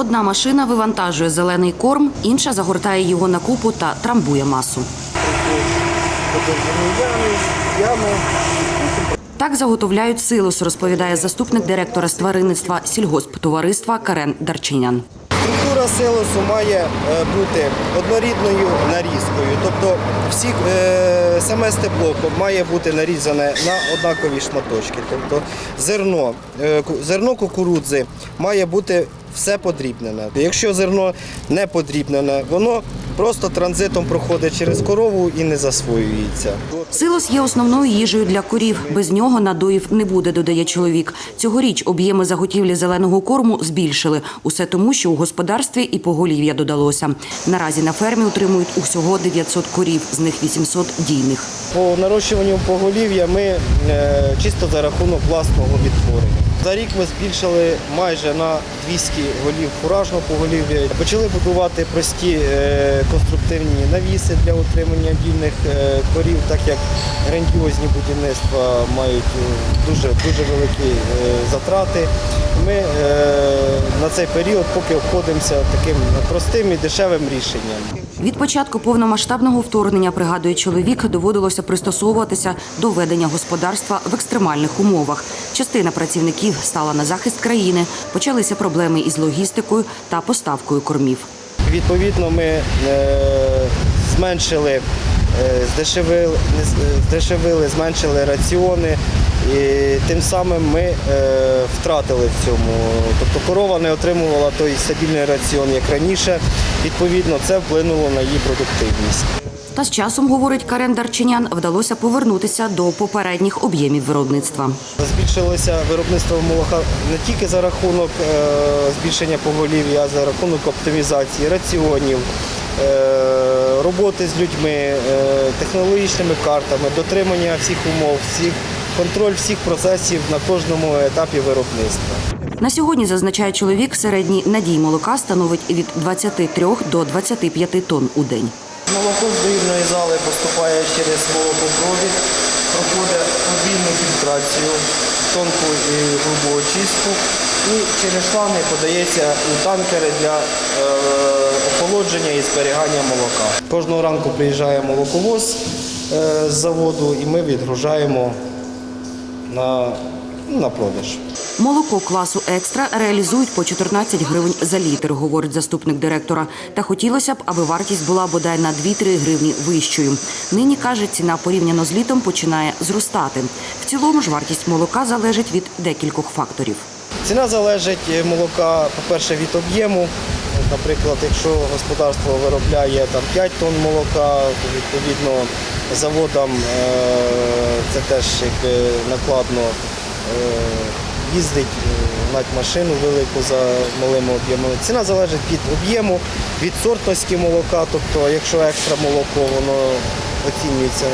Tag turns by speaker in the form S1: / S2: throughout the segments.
S1: Одна машина вивантажує зелений корм, інша загортає його на купу та трамбує масу. Так заготовляють силос, розповідає заступник директора з тваринництва сільгосптовариства Карен Дарчинян.
S2: Структура силосу має е, бути однорідною нарізкою. Тобто всі, е, саме стебло має бути нарізане на однакові шматочки. Тобто зерно, е, зерно кукурудзи має бути все подрібнене. Якщо зерно не подрібнене, воно просто транзитом проходить через корову і не засвоюється.
S1: Силос є основною їжею для корів. Без нього надоїв не буде, додає чоловік. Цьогоріч об'єми заготівлі зеленого корму збільшили. Усе тому, що у господарстві і поголів'я додалося. Наразі на фермі утримують усього 900 корів, з них 800 дійних.
S2: По нарощуванню поголів'я ми е, чисто за рахунок власного відтворення. За рік ми збільшили майже на 200 голів фуражного поголів'я. Почали будувати прості е, конструктивні навіси для утримання дільних е, корів, так як грандіозні будівництва мають е, дуже, дуже великі е, затрати. Ми е, на цей період поки обходимося таким простим і дешевим рішенням.
S1: Від початку повномасштабного вторгнення, пригадує чоловік, доводилося пристосовуватися до ведення господарства в екстремальних умовах. Частина працівників стала на захист країни, почалися проблеми із логістикою та поставкою кормів.
S2: Відповідно, ми е, зменшили, е, здешевили, здешевили, зменшили раціони. І тим самим ми е, втратили в цьому. Тобто корова не отримувала той стабільний раціон, як раніше. Відповідно, це вплинуло на її продуктивність.
S1: Та з часом, говорить Карен Дарчинян, вдалося повернутися до попередніх об'ємів виробництва.
S2: Збільшилося виробництво молока не тільки за рахунок е, збільшення поголів'я, а за рахунок оптимізації раціонів, е, роботи з людьми, е, технологічними картами, дотримання всіх умов, всіх, контроль всіх процесів на кожному етапі виробництва.
S1: На сьогодні, зазначає чоловік, середній надій молока становить від 23 до 25 тонн у день.
S2: Молоко з доївної зали поступає через молокопровід, проходить подвійну фільтрацію, тонку і грубу очистку і через шланги подається у танкери для е, охолодження і зберігання молока. Кожного ранку приїжджає молоковоз е, з заводу і ми відгружаємо на, на продаж.
S1: Молоко класу екстра реалізують по 14 гривень за літр, говорить заступник директора. Та хотілося б, аби вартість була бодай на 2-3 гривні вищою. Нині каже, ціна порівняно з літом починає зростати. В цілому ж вартість молока залежить від декількох факторів.
S2: Ціна залежить е, молока, по-перше, від об'єму. Наприклад, якщо господарство виробляє там, 5 тонн молока, то відповідно заводам е, це теж якби, накладно е, їздить, е, машину велику за малими об'ємами. Ціна залежить від об'єму, від сортності молока. Тобто, якщо екстра молоко, воно оцінюється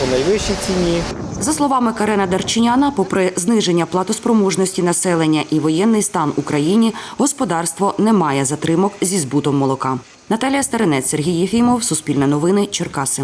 S2: по найвищій ціні.
S1: За словами Карена Дарчиняна, попри зниження платоспроможності населення і воєнний стан Україні, господарство не має затримок зі збутом молока. Наталія Старинець, Сергій Єфімов, Суспільне новини, Черкаси.